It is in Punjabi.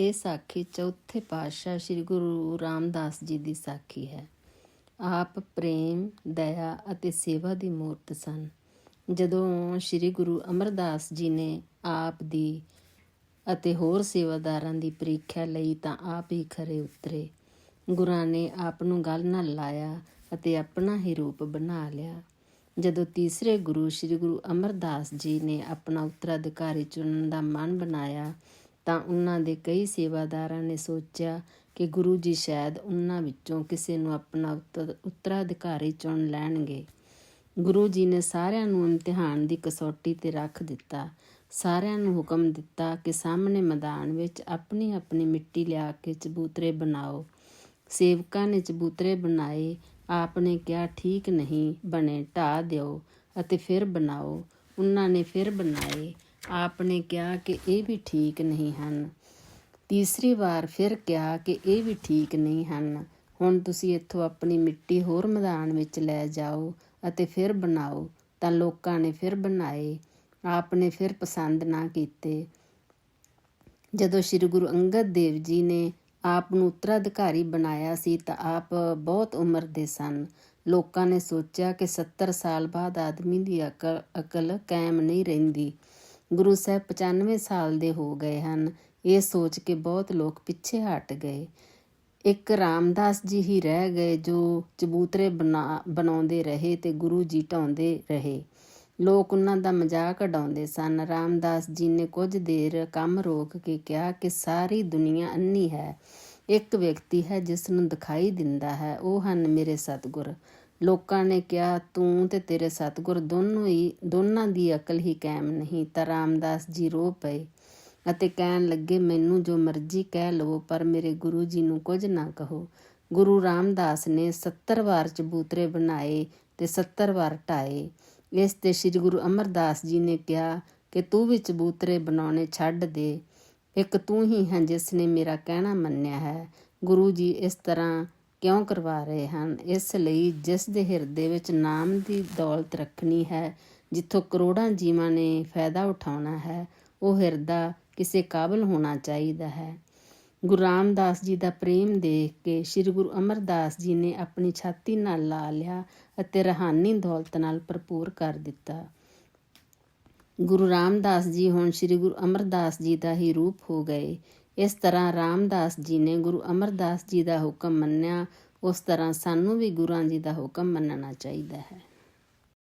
ਇਹ ਸਾਖੀ ਚੌਥੇ ਪਾਤਸ਼ਾਹ ਸ੍ਰੀ ਗੁਰੂ ਰਾਮਦਾਸ ਜੀ ਦੀ ਸਾਖੀ ਹੈ। ਆਪ ਪ੍ਰੇਮ, ਦਇਆ ਅਤੇ ਸੇਵਾ ਦੀ ਮੂਰਤ ਸਨ। ਜਦੋਂ ਸ੍ਰੀ ਗੁਰੂ ਅਮਰਦਾਸ ਜੀ ਨੇ ਆਪ ਦੀ ਅਤੇ ਹੋਰ ਸੇਵਾਦਾਰਾਂ ਦੀ ਪ੍ਰੀਖਿਆ ਲਈ ਤਾਂ ਆਪ ਹੀ ਖਰੇ ਉਤਰੇ। ਗੁਰਾਂ ਨੇ ਆਪ ਨੂੰ ਗੱਲ ਨਾਲ ਲਾਇਆ ਅਤੇ ਆਪਣਾ ਹੀ ਰੂਪ ਬਣਾ ਲਿਆ। ਜਦੋਂ ਤੀਸਰੇ ਗੁਰੂ ਸ੍ਰੀ ਗੁਰੂ ਅਮਰਦਾਸ ਜੀ ਨੇ ਆਪਣਾ ਉੱਤਰਾਧਿਕਾਰੀ ਚੁਣਨ ਦਾ ਮਨ ਬਣਾਇਆ ਤਾਂ ਉਹਨਾਂ ਦੇ ਕਈ ਸੇਵਾਦਾਰਾਂ ਨੇ ਸੋਚਿਆ ਕਿ ਗੁਰੂ ਜੀ ਸ਼ਾਇਦ ਉਹਨਾਂ ਵਿੱਚੋਂ ਕਿਸੇ ਨੂੰ ਆਪਣਾ ਉੱਤਰ- ਉੱਤਰਾਧਿਕਾਰੀ ਚੁਣ ਲੈਣਗੇ। ਗੁਰੂ ਜੀ ਨੇ ਸਾਰਿਆਂ ਨੂੰ ਇਮਤਿਹਾਨ ਦੀ ਕਸੌਟੀ ਤੇ ਰੱਖ ਦਿੱਤਾ। ਸਾਰਿਆਂ ਨੂੰ ਹੁਕਮ ਦਿੱਤਾ ਕਿ ਸਾਹਮਣੇ ਮੈਦਾਨ ਵਿੱਚ ਆਪਣੀ ਆਪਣੀ ਮਿੱਟੀ ਲਿਆ ਕੇ ਚਬੂਤਰੇ ਬਣਾਓ। ਸੇਵਕਾਂ ਨੇ ਚਬੂਤਰੇ ਬਣਾਏ, ਆਪ ਨੇ ਕਿਹਾ, ਠੀਕ ਨਹੀਂ, ਬਣੇ ਢਾ ਦਿਓ ਅਤੇ ਫਿਰ ਬਣਾਓ। ਉਹਨਾਂ ਨੇ ਫਿਰ ਬਣਾਏ। ਆਪ ਨੇ ਕਿਹਾ ਕਿ ਇਹ ਵੀ ਠੀਕ ਨਹੀਂ ਹਨ। ਤੀਸਰੀ ਵਾਰ ਫਿਰ ਕਿਹਾ ਕਿ ਇਹ ਵੀ ਠੀਕ ਨਹੀਂ ਹਨ। ਹੁਣ ਤੁਸੀਂ ਇੱਥੋਂ ਆਪਣੀ ਮਿੱਟੀ ਹੋਰ ਮੈਦਾਨ ਵਿੱਚ ਲੈ ਜਾਓ ਅਤੇ ਫਿਰ ਬਣਾਓ। ਤਾਂ ਲੋਕਾਂ ਨੇ ਫਿਰ ਬਣਾਏ। ਆਪ ਨੇ ਫਿਰ ਪਸੰਦ ਨਾ ਕੀਤੇ। ਜਦੋਂ ਸ੍ਰੀ ਗੁਰੂ ਅੰਗਦ ਦੇਵ ਜੀ ਨੇ ਆਪ ਨੂੰ ਉੱਤਰਾਧਿਕਾਰੀ ਬਣਾਇਆ ਸੀ ਤਾਂ ਆਪ ਬਹੁਤ ਉਮਰ ਦੇ ਸਨ। ਲੋਕਾਂ ਨੇ ਸੋਚਿਆ ਕਿ 70 ਸਾਲ ਬਾਅਦ ਆਦਮੀ ਦੀ ਅਕਲ ਅਕਲ ਕਾਇਮ ਨਹੀਂ ਰਹਿੰਦੀ। ਗੁਰੂ ਸਾਹਿਬ 95 ਸਾਲ ਦੇ ਹੋ ਗਏ ਹਨ। ਇਹ ਸੋਚ ਕੇ ਬਹੁਤ ਲੋਕ ਪਿੱਛੇ ਹਟ ਗਏ। ਇੱਕ ਰਾਮਦਾਸ ਜੀ ਹੀ ਰਹਿ ਗਏ ਜੋ ਚਬੂਤਰੇ ਬਣਾ, ਬਣਾਉਂਦੇ ਰਹੇ ਤੇ ਗੁਰੂ ਜੀ ਢਾਉਂਦੇ ਰਹੇ। ਲੋਕ ਉਹਨਾਂ ਦਾ ਮਜ਼ਾਕ ਉਡਾਉਂਦੇ ਸਨ। ਰਾਮਦਾਸ ਜੀ ਨੇ ਕੁਝ ਦੇਰ ਕੰਮ ਰੋਕ ਕੇ ਕਿਹਾ ਕਿ ਸਾਰੀ ਦੁਨੀਆ ਅੰਨੀ ਹੈ। ਇੱਕ ਵਿਅਕਤੀ ਹੈ ਜਿਸ ਨੂੰ ਦਿਖਾਈ ਦਿੰਦਾ ਹੈ, ਉਹ ਹਨ ਮੇਰੇ ਸਤਿਗੁਰ। ਲੋਕਾਂ ਨੇ ਕਿਹਾ, ਤੂੰ ਤੇ ਤੇਰੇ ਸਤਿਗੁਰ ਦੋਨੋਂ ਹੀ, ਦੋਨਾਂ ਦੀ ਅਕਲ ਹੀ ਕਾਇਮ ਨਹੀਂ, ਤਾਂ ਰਾਮਦਾਸ ਜੀ ਰੋ ਪਏ ਅਤੇ ਕਹਿਣ ਲੱਗੇ, ਮੈਨੂੰ ਜੋ ਮਰਜ਼ੀ ਕਹਿ ਲਵੋ, ਪਰ ਮੇਰੇ ਗੁਰੂ ਜੀ ਨੂੰ ਕੁਝ ਨਾ ਕਹੋ। ਗੁਰੂ ਰਾਮਦਾਸ ਨੇ 70 ਵਾਰ ਚਬੂਤਰੇ ਬਣਾਏ ਤੇ 70 ਵਾਰ ਢਾਏ। ਇਸ ਤੇ ਸ੍ਰੀ ਗੁਰੂ ਅਮਰਦਾਸ ਜੀ ਨੇ ਕਿਹਾ ਕਿ, ਤੂੰ ਵੀ ਚਬੂਤਰੇ ਬਣਾਉਣੇ ਛੱਡ ਦੇ। ਇੱਕ ਤੂੰ ਹੀ ਹੈ ਜਿਸ ਨੇ ਮੇਰਾ ਕਹਿਣਾ ਮੰਨਿਆ ਹੈ। ਗੁਰੂ ਜੀ ਇਸ ਤਰ੍ਹਾਂ ਕਿਉਂ ਕਰਵਾ ਰਹੇ ਹਨ? ਇਸ ਲਈ ਜਿਸ ਦੇ ਹਿਰਦੇ ਵਿੱਚ ਨਾਮ ਦੀ ਦੌਲਤ ਰੱਖਣੀ ਹੈ, ਜਿੱਥੋਂ ਕਰੋੜਾਂ ਜੀਵਾਂ ਨੇ ਫਾਇਦਾ ਉਠਾਉਣਾ ਹੈ, ਉਹ ਹਿਰਦਾ ਕਿਸੇ ਕਾਬਲ ਹੋਣਾ ਚਾਹੀਦਾ ਹੈ। ਗੁਰੂ ਰਾਮਦਾਸ ਜੀ ਦਾ ਪ੍ਰੇਮ ਦੇਖ ਕੇ ਸ੍ਰੀ ਗੁਰੂ ਅਮਰਦਾਸ ਜੀ ਨੇ ਆਪਣੀ ਛਾਤੀ ਨਾਲ ਲਾ ਲਿਆ ਅਤੇ ਰਹਾਨੀ ਦੌਲਤ ਨਾਲ ਭਰਪੂਰ ਕਰ ਦਿੱਤਾ। ਗੁਰੂ ਰਾਮਦਾਸ ਜੀ ਹੁਣ ਸ੍ਰੀ ਗੁਰੂ ਅਮਰਦਾਸ ਜੀ ਦਾ ਹੀ ਰੂਪ ਹੋ ਗਏ। ਇਸ ਤਰ੍ਹਾਂ ਰਾਮਦਾਸ ਜੀ ਨੇ ਗੁਰੂ ਅਮਰਦਾਸ ਜੀ ਦਾ ਹੁਕਮ ਮੰਨਿਆ, ਉਸ ਤਰ੍ਹਾਂ ਸਾਨੂੰ ਵੀ ਗੁਰਾਂ ਜੀ ਦਾ ਹੁਕਮ ਮੰਨਣਾ ਚਾਹੀਦਾ ਹੈ।